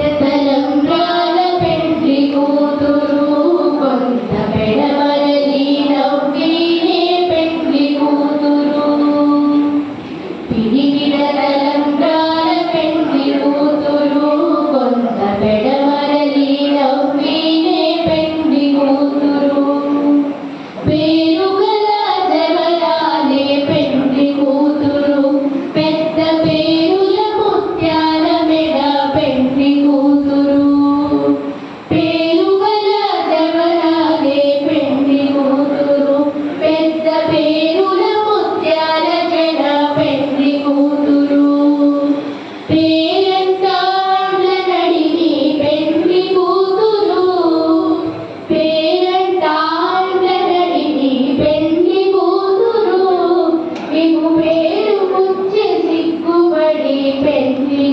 did that.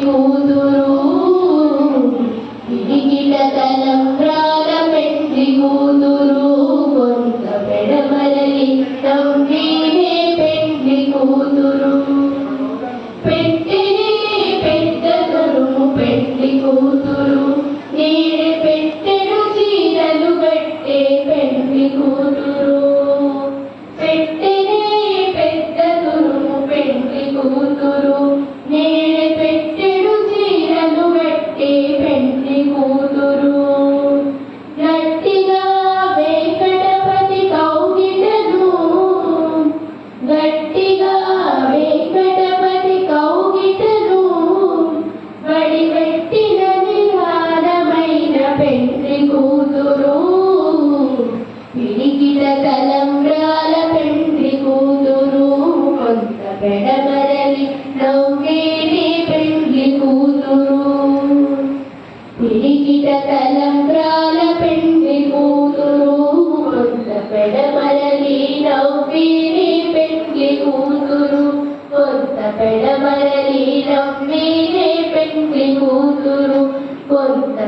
కూతురు పిడికిట తలంబ్రాల పెంచి కూతురు కొంత పెడమరలి తమ్మినే పెంచి కూతురు పెట్టిని పెద్ద తరుము పెంచి కూతురు పిలికిట తలంబ్రాల పెండి కూతురు కొంత పెడమరలి నవ్వేరే పెండి కూతురు కొంత పెడమరలి నవ్వేరే పెండి కూతురు కొంత